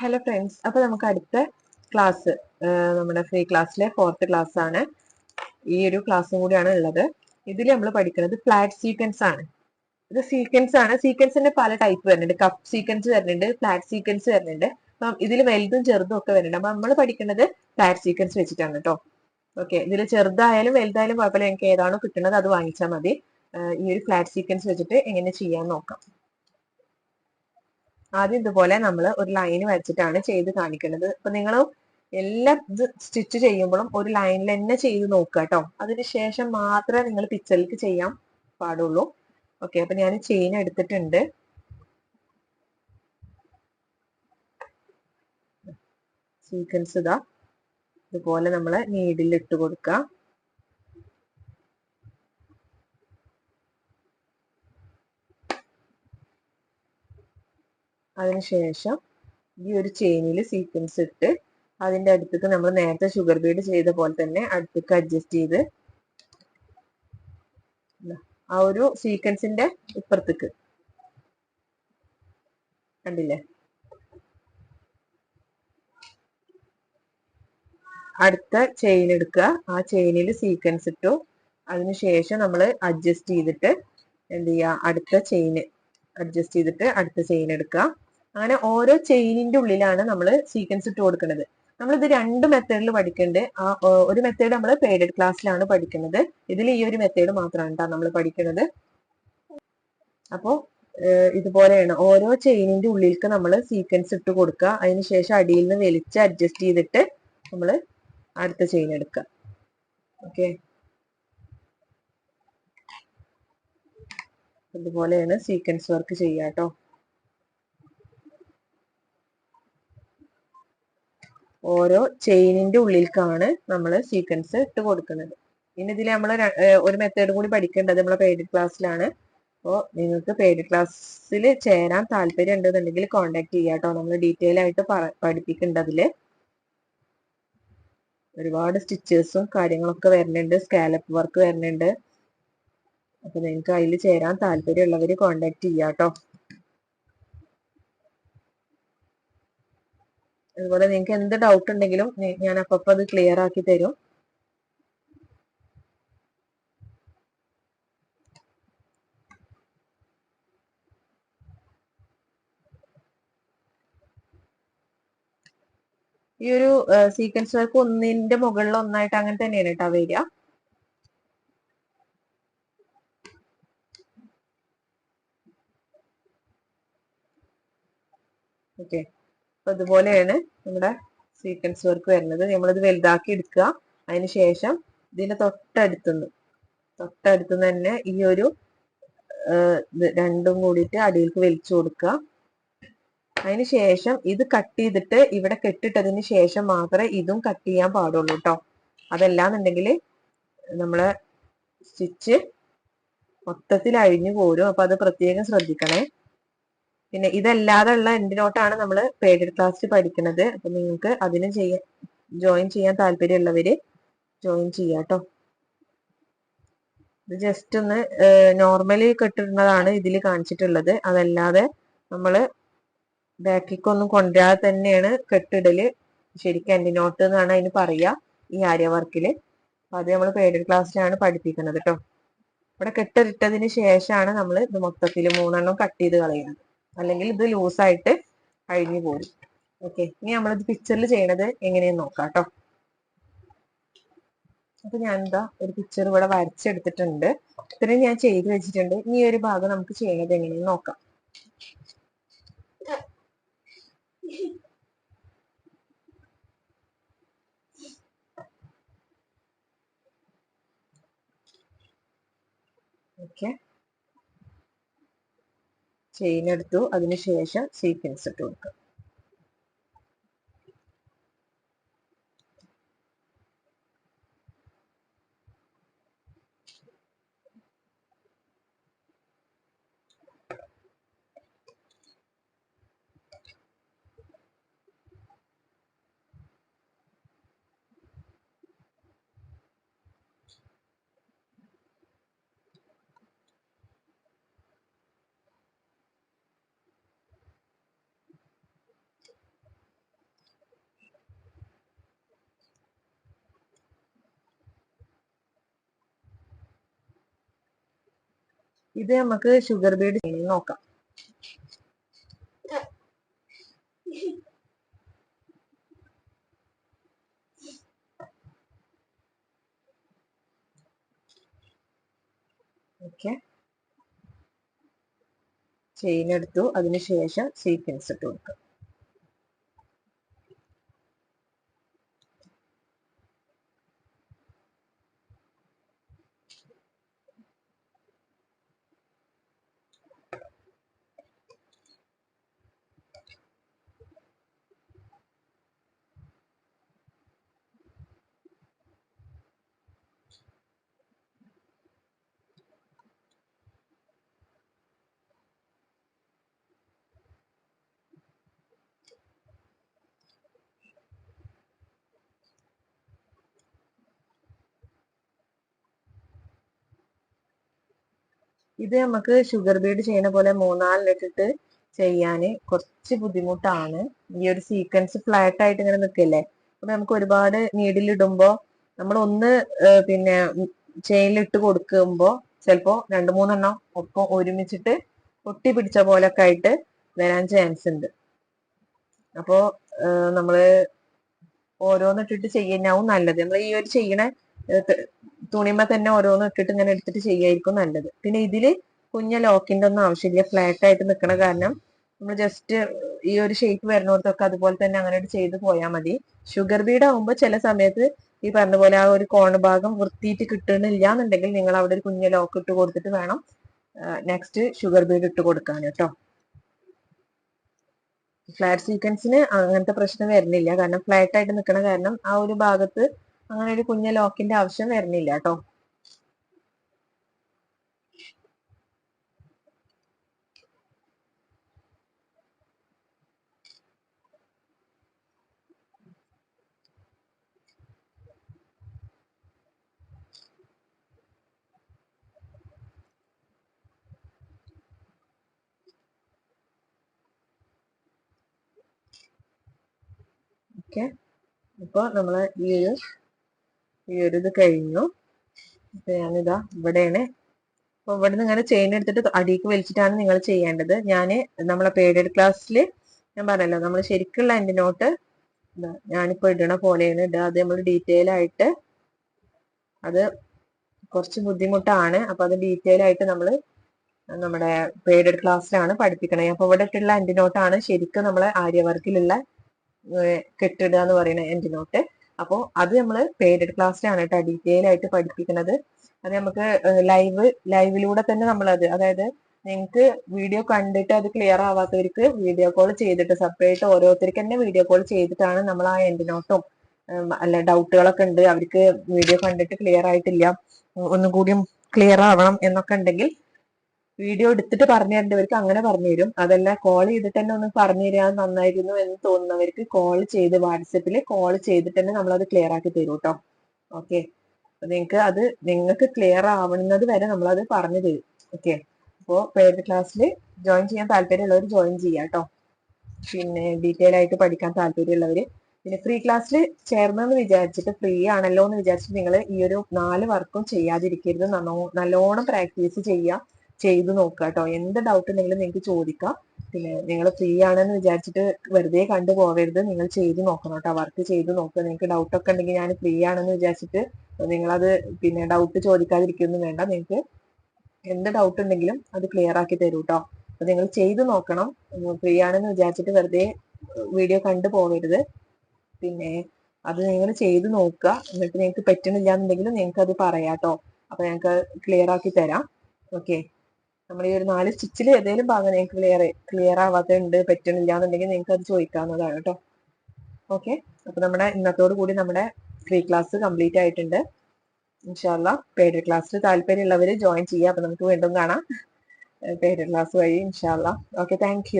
Hello friends അപ്പോൾ നമുക്ക് അടുത്ത ക്ലാസ് നമ്മുടെ ഫ്രീ ക്ലാസ്സിലെ ഫോർത്ത് ക്ലാസ് ആണ്. ഈ ഒരു ക്ലാസ്സും കൂടിയാണ് ഉള്ളത്. ഇതിൽ നമ്മൾ പഠിക്കുന്നത് ഫ്ലാറ്റ് സീക്വൻസ് ആണ്. ഇത് സീക്വൻസ് ആണ്. സീക്വൻസിന്റെ പല ടൈപ്പ് വരുന്നുണ്ട്. കപ്പ് സീക്വൻസ് വരുന്നുണ്ട് ഫ്ലാറ്റ് സീക്വൻസ് വരുന്നുണ്ട്. അപ്പം ഇതിൽ വലുതും ചെറുതും ഒക്കെ വരുന്നുണ്ട്. അപ്പൊ നമ്മൾ പഠിക്കുന്നത് ഫ്ലാറ്റ് സീക്വൻസ് വെച്ചിട്ടാണ് കേട്ടോ ഓക്കെ ഇതിൽ ചെറുതായാലും വലുതായാലും കുഴപ്പമില്ല. എനിക്ക് ഏതാണോ കിട്ടുന്നത് അത് വാങ്ങിച്ചാൽ മതി. ഈ ഒരു ഫ്ലാറ്റ് സീക്വൻസ് വെച്ചിട്ട് എങ്ങനെ ചെയ്യാൻ നോക്കാം. ആദ്യം ഇതുപോലെ നമ്മൾ ഒരു ലൈൻ വരച്ചിട്ടാണ് ചെയ്ത് കാണിക്കുന്നത്. അപ്പൊ നിങ്ങൾ എല്ലാ സ്റ്റിച്ച് ചെയ്യുമ്പോഴും ഒരു ലൈനിൽ തന്നെ ചെയ്ത് നോക്കുക കേട്ടോ അതിനുശേഷം മാത്രമേ നിങ്ങൾ പിക്ചറിലേക്ക് ചെയ്യാൻ പാടുള്ളൂ. ഓക്കെ അപ്പൊ ഞാൻ ചെയിൻ എടുത്തിട്ടുണ്ട്. സീക്വൻസ് ഇതാ. ഇതുപോലെ നമ്മൾ നീഡിൽ ഇട്ട് കൊടുക്കുക. അതിനുശേഷം ഈ ഒരു ചെയിനിൽ സീക്വൻസ് ഇട്ട് അതിന്റെ അടുത്തേക്ക് നമ്മൾ നേരത്തെ ഷുഗർ ബീഡ് ചെയ്ത പോലെ തന്നെ അടുത്തേക്ക് അഡ്ജസ്റ്റ് ചെയ്ത് ആ ഒരു സീക്വൻസിന്റെ ഇപ്പുറത്തേക്ക്. കണ്ടില്ലേ? അടുത്ത ചെയിൻ എടുക്കുക. ആ ചെയിനിൽ സീക്വൻസ് ഇട്ടു. അതിനുശേഷം നമ്മൾ അഡ്ജസ്റ്റ് ചെയ്തിട്ട് എന്ത് ചെയ്യുക? അടുത്ത ചെയിന് അഡ്ജസ്റ്റ് ചെയ്തിട്ട് അടുത്ത ചെയിൻ എടുക്കുക. അങ്ങനെ ഓരോ ചെയിനിന്റെ ഉള്ളിലാണ് നമ്മൾ സീക്വൻസ് ഇട്ട് കൊടുക്കുന്നത്. നമ്മൾ ഇത് രണ്ട് മെത്തേഡിൽ പഠിക്കുന്നുണ്ട് ആ ഒരു മെത്തേഡ് നമ്മൾ പെയ്ഡഡ് ക്ലാസ്സിലാണ് പഠിക്കുന്നത്. ഇതിൽ ഈ ഒരു മെത്തേഡ് മാത്രമാണ് നമ്മൾ പഠിക്കുന്നത് അപ്പോൾ ഇതുപോലെയാണ്. ഓരോ ചെയിനിന്റെ ഉള്ളിലേക്ക് നമ്മൾ സീക്വൻസ് ഇട്ട് കൊടുക്കുക അതിനുശേഷം അടിയിൽ നിന്ന് വലിച്ച് അഡ്ജസ്റ്റ് ചെയ്തിട്ട് നമ്മൾ അടുത്ത ചെയിൻ എടുക്കുക ഓക്കെ? ഇതുപോലെയാണ് സീക്വൻസ് വർക്ക് ചെയ്യുക ഓരോ ചെയിനിന്റെ ഉള്ളിലേക്കാണ് നമ്മൾ സീക്വൻസ് ഇട്ട് കൊടുക്കുന്നത്. പിന്നെ ഇതിൽ നമ്മൾ ഒരു മെത്തേഡ് കൂടി പഠിക്കേണ്ടത് നമ്മളെ പെയ്ഡ് ക്ലാസ്സിലാണ് അപ്പോൾ നിങ്ങൾക്ക് പെയ്ഡ് ക്ലാസ്സിൽ ചേരാൻ താല്പര്യം ഉണ്ടെന്നുണ്ടെങ്കിൽ കോൺടാക്ട് ചെയ്യുക കേട്ടോ. നമ്മൾ ഡീറ്റെയിൽ ആയിട്ട് പഠിപ്പിക്കുന്നുണ്ട് ഒരുപാട് സ്റ്റിച്ചേഴ്സും കാര്യങ്ങളൊക്കെ വരുന്നുണ്ട്. സ്കാലപ്പ് വർക്ക് വരുന്നുണ്ട്. അപ്പൊ നിങ്ങൾക്ക് അതിൽ ചേരാൻ താല്പര്യമുള്ളവർ കോൺടാക്ട് ചെയ്യാട്ടോ കേട്ടോ. അതുപോലെ നിങ്ങൾക്ക് എന്ത് ഡൗട്ട് ഉണ്ടെങ്കിലും ഞാൻ അപ്പപ്പോ അത് ക്ലിയർ ആക്കി തരും. ഈ ഒരു സീക്വൻസ് വർക്ക് ഒന്നിന്റെ മുകളിൽ ഒന്നായിട്ട് അങ്ങനെ തന്നെയാണ് കേട്ടോ വരിക. ഓക്കെ. അപ്പൊ ഇതുപോലെയാണ് നമ്മുടെ സീക്വൻസ് വർക്ക് വരുന്നത്. നമ്മളിത് വലുതാക്കി എടുക്കുക. അതിന് ശേഷം ഇതിന്റെ തൊട്ടടുത്തുനിന്ന് തൊട്ടടുത്തുനിന്ന് തന്നെ ഈ ഒരു രണ്ടും കൂടിയിട്ട് അടിയിലേക്ക് വലിച്ചു കൊടുക്കുക. അതിന് ശേഷം ഇത് കട്ട് ചെയ്തിട്ട് ഇവിടെ കെട്ടിട്ടതിന് ശേഷം മാത്രമേ ഇതും കട്ട് ചെയ്യാൻ പാടുള്ളൂ കേട്ടോ അതല്ലാന്നുണ്ടെങ്കിൽ നമ്മളെ സ്റ്റിച്ച് മൊത്തത്തിൽ അഴിഞ്ഞു പോരും. അപ്പൊ അത് പ്രത്യേകം ശ്രദ്ധിക്കണേ. പിന്നെ ഇതല്ലാതെ ഉള്ള എന്തിനോട്ടാണ് നമ്മൾ പേഡ് ക്ലാസ് പഠിക്കുന്നത് അപ്പൊ നിങ്ങൾക്ക് അതിന് ചെയ്യാൻ ജോയിൻ ചെയ്യാൻ താല്പര്യമുള്ളവര് ജോയിൻ ചെയ്യാട്ടോ ഇത് ജസ്റ്റ് ഒന്ന് നോർമലി കെട്ടിടുന്നതാണ് ഇതിൽ കാണിച്ചിട്ടുള്ളത്. അതല്ലാതെ നമ്മൾ ബാക്കിക്കൊന്നും കൊണ്ടുവരാതെ തന്നെയാണ് കെട്ടിടൽ ശരിക്കും എൻഡിനോട്ട് എന്നാണ് അതിന് പറയുക ഈ ആര്യ വർക്കിൽ അപ്പൊ അത് നമ്മൾ പേയ്ഡ് ക്ലാസ്സിലാണ് പഠിപ്പിക്കുന്നത് കേട്ടോ ഇവിടെ കെട്ടിട്ടതിന് ശേഷമാണ് നമ്മൾ ഇത് മൊത്തത്തിൽ മൂന്നെണ്ണം കട്ട് ചെയ്ത് കളയുന്നത് അല്ലെങ്കിൽ ഇത് ലൂസായിട്ട് അഴിഞ്ഞു പോകും ഓക്കെ ഇനി നമ്മളിത് പിക്ചറിൽ ചെയ്യണത് എങ്ങനെയെന്ന് നോക്കാം കേട്ടോ അപ്പൊ ഞാൻ എന്താ ഒരു പിക്ചർ ഇവിടെ വരച്ചെടുത്തിട്ടുണ്ട്. ഇത്രയും ഞാൻ ചെയ്ത് വെച്ചിട്ടുണ്ട്. ഇനി ഒരു ഭാഗം നമുക്ക് ചെയ്യണത് എങ്ങനെയെന്ന് നോക്കാം. ഓക്കെ ചെയിൻ എടുത്തു. അതിനുശേഷം സീക്വൻസ് ഇട്ട് കൊടുക്കുക. ഇത് നമുക്ക് ഷുഗർ ബീഡ് നോക്കാം. ചെയിൻ എടുത്തു. അതിനുശേഷം സീക്വൻസ് ഇട്ട് കൊടുക്കുക ഇത് നമുക്ക് ഷുഗർ ബീഡ് ചെയ്യുന്ന പോലെ മൂന്നാലിട്ടിട്ട് ചെയ്യാന് കുറച്ച് ബുദ്ധിമുട്ടാണ്. ഈ ഒരു സീക്വൻസ് ഫ്ലാറ്റ് ആയിട്ട് ഇങ്ങനെ നിൽക്കില്ലേ? അപ്പൊ നമുക്ക് ഒരുപാട് ഇടുമ്പോ നമ്മൾ ഒന്ന് പിന്നെ ചെയിനിലിട്ട് കൊടുക്കുമ്പോ ചിലപ്പോ രണ്ടു മൂന്നെണ്ണം ഒപ്പം ഒരുമിച്ചിട്ട് ഒട്ടി പിടിച്ച പോലൊക്കെ ആയിട്ട് വരാൻ ചാൻസ് ഉണ്ട്. അപ്പോ നമ്മൾ ഓരോന്നിട്ടിട്ട് ചെയ്യുന്നതാവും നല്ലത്. നമ്മൾ ഈ ഒരു ചെയ്യണ തുണിമ തന്നെ ഓരോന്ന് ഇട്ടിട്ട് ഇങ്ങനെ എടുത്തിട്ട് ചെയ്യായിരിക്കും നല്ലത്. പിന്നെ ഇതിൽ കുഞ്ഞ ലോക്കിന്റെ ഒന്നും ആവശ്യമില്ല. ഫ്ലാറ്റ് ആയിട്ട് നിൽക്കണ കാരണം നമ്മൾ ജസ്റ്റ് ഈ ഒരു ഷേപ്പ് വരുന്നിടത്തൊക്കെ അതുപോലെ തന്നെ അങ്ങനെ ചെയ്ത് പോയാൽ മതി. ഷുഗർ ബീഡ് ആകുമ്പോൾ ചില സമയത്ത് ഈ പറഞ്ഞ പോലെ ആ ഒരു കോൺ ഭാഗം വൃത്തിയിട്ട് കിട്ടണില്ല എന്നുണ്ടെങ്കിൽ നിങ്ങൾ അവിടെ ഒരു കുഞ്ഞ ലോക്ക് ഇട്ട് കൊടുത്തിട്ട് വേണം നെക്സ്റ്റ് ഷുഗർ ബീഡ് ഇട്ട് കൊടുക്കാൻ കേട്ടോ. ഫ്ലാറ്റ് സീക്വൻസിന് അങ്ങനത്തെ പ്രശ്നം വരുന്നില്ല. കാരണം ഫ്ലാറ്റ് ആയിട്ട് നിൽക്കണ കാരണം ആ ഒരു ഭാഗത്ത് അങ്ങനെ ഒരു കുഞ്ഞ ലോക്കിന്റെ ആവശ്യം വരുന്നില്ല കേട്ടോ. ഓക്കെ. അപ്പോൾ നമ്മൾ ഈ ഒരു ഈ ഒരു ഇത് കഴിഞ്ഞു. അപ്പൊ ഞാനിതാ ഇവിടെയാണ്. അപ്പൊ ഇവിടെ നിന്ന് ഇങ്ങനെ ചെയിൻ എടുത്തിട്ട് അടിക്ക് വലിച്ചിട്ടാണ് നിങ്ങൾ ചെയ്യേണ്ടത്. ഞാൻ നമ്മളെ പേഡഡ് ക്ലാസ്സിൽ ഞാൻ പറഞ്ഞല്ലോ നമ്മൾ ശരിക്കുള്ള എന്റെ നോട്ട് ഞാനിപ്പോ ഇടണ പോലെയാണ് ഇടുക അത് നമ്മൾ ഡീറ്റെയിൽ ആയിട്ട് അത് കുറച്ച് ബുദ്ധിമുട്ടാണ്. അപ്പൊ അത് ഡീറ്റെയിൽ ആയിട്ട് നമ്മൾ നമ്മുടെ പേഡഡ് ക്ലാസ്സിലാണ് പഠിപ്പിക്കണത് അപ്പൊ ഇവിടെ ഇട്ടുള്ള എന്റെ നോട്ടാണ് ശരിക്കും നമ്മളെ ആര്യവർക്കിലുള്ള കെട്ടിടുക എന്ന് പറയുന്ന എന്റെ നോട്ട് അപ്പോൾ അത് നമ്മൾ പേഡഡ് ക്ലാസ്സിലാണ് കേട്ടോ ഡീറ്റെയിൽ ആയിട്ട് പഠിപ്പിക്കുന്നത്. അത് നമുക്ക് ലൈവ് ലൈവിലൂടെ തന്നെ നമ്മളത് അതായത് നിങ്ങൾക്ക് വീഡിയോ കണ്ടിട്ട് അത് ക്ലിയർ ആവാത്തവർക്ക് വീഡിയോ കോൾ ചെയ്തിട്ട് സെപ്പറേറ്റ് ഓരോരുത്തർക്ക് തന്നെ വീഡിയോ കോൾ ചെയ്തിട്ടാണ് നമ്മൾ ആ എൻഡ് നോട്ടും അല്ല ഡൗട്ടുകളൊക്കെ ഉണ്ട്. അവർക്ക് വീഡിയോ കണ്ടിട്ട് ക്ലിയർ ആയിട്ടില്ല. ഒന്നും കൂടിയും ക്ലിയർ ആവണം എന്നൊക്കെ ഉണ്ടെങ്കിൽ വീഡിയോ എടുത്തിട്ട് പറഞ്ഞു തരേണ്ടവർക്ക് അങ്ങനെ പറഞ്ഞു തരും അതല്ല കോൾ ചെയ്തിട്ട് തന്നെ ഒന്ന് പറഞ്ഞു തരാൻ നന്നായിരുന്നു എന്ന് തോന്നുന്നവർക്ക് കോൾ ചെയ്ത് വാട്സപ്പിൽ കോൾ ചെയ്തിട്ട് തന്നെ നമ്മളത് ക്ലിയർ ആക്കി തരും കേട്ടോ ഓക്കെ നിങ്ങൾക്ക് അത് നിങ്ങൾക്ക് ക്ലിയർ ആവുന്നത് വരെ നമ്മളത് പറഞ്ഞു തരും. ഓക്കെ അപ്പോൾ പ്രൈവറ്റ് ക്ലാസ്സിൽ ജോയിൻ ചെയ്യാൻ താല്പര്യമുള്ളവർ ജോയിൻ ചെയ്യാം കേട്ടോ പിന്നെ ഡീറ്റെയിൽ ആയിട്ട് പഠിക്കാൻ താല്പര്യമുള്ളവർ പിന്നെ ഫ്രീ ക്ലാസ്സിൽ ചേർന്നെന്ന് വിചാരിച്ചിട്ട് ഫ്രീ ആണല്ലോ എന്ന് വിചാരിച്ചിട്ട് നിങ്ങൾ ഈ ഒരു നാല് വർക്കും ചെയ്യാതിരിക്കരുത്. നല്ലോണം പ്രാക്ടീസ് ചെയ്യുക ചെയ്തു നോക്കുക കേട്ടോ. എന്ത് ഡൗട്ട് ഉണ്ടെങ്കിലും നിങ്ങൾക്ക് ചോദിക്കാം. പിന്നെ നിങ്ങൾ ഫ്രീ ആണെന്ന് വിചാരിച്ചിട്ട് വെറുതെ കണ്ടു പോകരുത് നിങ്ങൾ ചെയ്തു നോക്കണം കേട്ടോ. വർക്ക് ചെയ്തു നോക്കുക. നിങ്ങൾക്ക് ഡൗട്ട് ഒക്കെ ഉണ്ടെങ്കിൽ ഞാൻ ഫ്രീ ആണെന്ന് വിചാരിച്ചിട്ട് നിങ്ങളത് പിന്നെ ഡൗട്ട് ചോദിക്കാതിരിക്കൊന്നും വേണ്ട. നിങ്ങൾക്ക് എന്ത് ഡൗട്ട് ഉണ്ടെങ്കിലും അത് ക്ലിയർ ആക്കി തരൂ കേട്ടോ. അപ്പൊ നിങ്ങൾ ചെയ്തു നോക്കണം. ഫ്രീ ആണെന്ന് വിചാരിച്ചിട്ട് വെറുതെ വീഡിയോ കണ്ടു പോകരുത് പിന്നെ അത് നിങ്ങൾ ചെയ്തു നോക്കുക. എന്നിട്ട് നിങ്ങൾക്ക് പറ്റണില്ല എന്നുണ്ടെങ്കിൽ നിങ്ങൾക്ക് അത് പറയാം കേട്ടോ. അപ്പൊ ഞങ്ങൾക്ക് ക്ലിയർ ആക്കി തരാം. ഓക്കെ നമ്മൾ ഈ ഒരു നാല് സ്റ്റിച്ചിൽ ഏതെങ്കിലും ഭാഗം നിങ്ങൾക്ക് ക്ലിയർ ക്ലിയർ ആവാത്തുണ്ട് പറ്റണില്ല എന്നുണ്ടെങ്കിൽ നിങ്ങൾക്ക് അത് ചോദിക്കാവുന്നതാണ് കേട്ടോ. ഓക്കെ അപ്പൊ നമ്മുടെ ഇന്നത്തോടു കൂടി നമ്മുടെ ഫ്രീ ക്ലാസ് കംപ്ലീറ്റ് ആയിട്ടുണ്ട്. ഇൻഷാല്ല പെയ്ഡ് ക്ലാസ്സിൽ താല്പര്യമുള്ളവർ ജോയിൻ ചെയ്യുക അപ്പൊ നമുക്ക് വീണ്ടും കാണാം. പെയ്ഡ് ക്ലാസ് വഴി ഇൻഷാല്ല ഓക്കെ താങ്ക്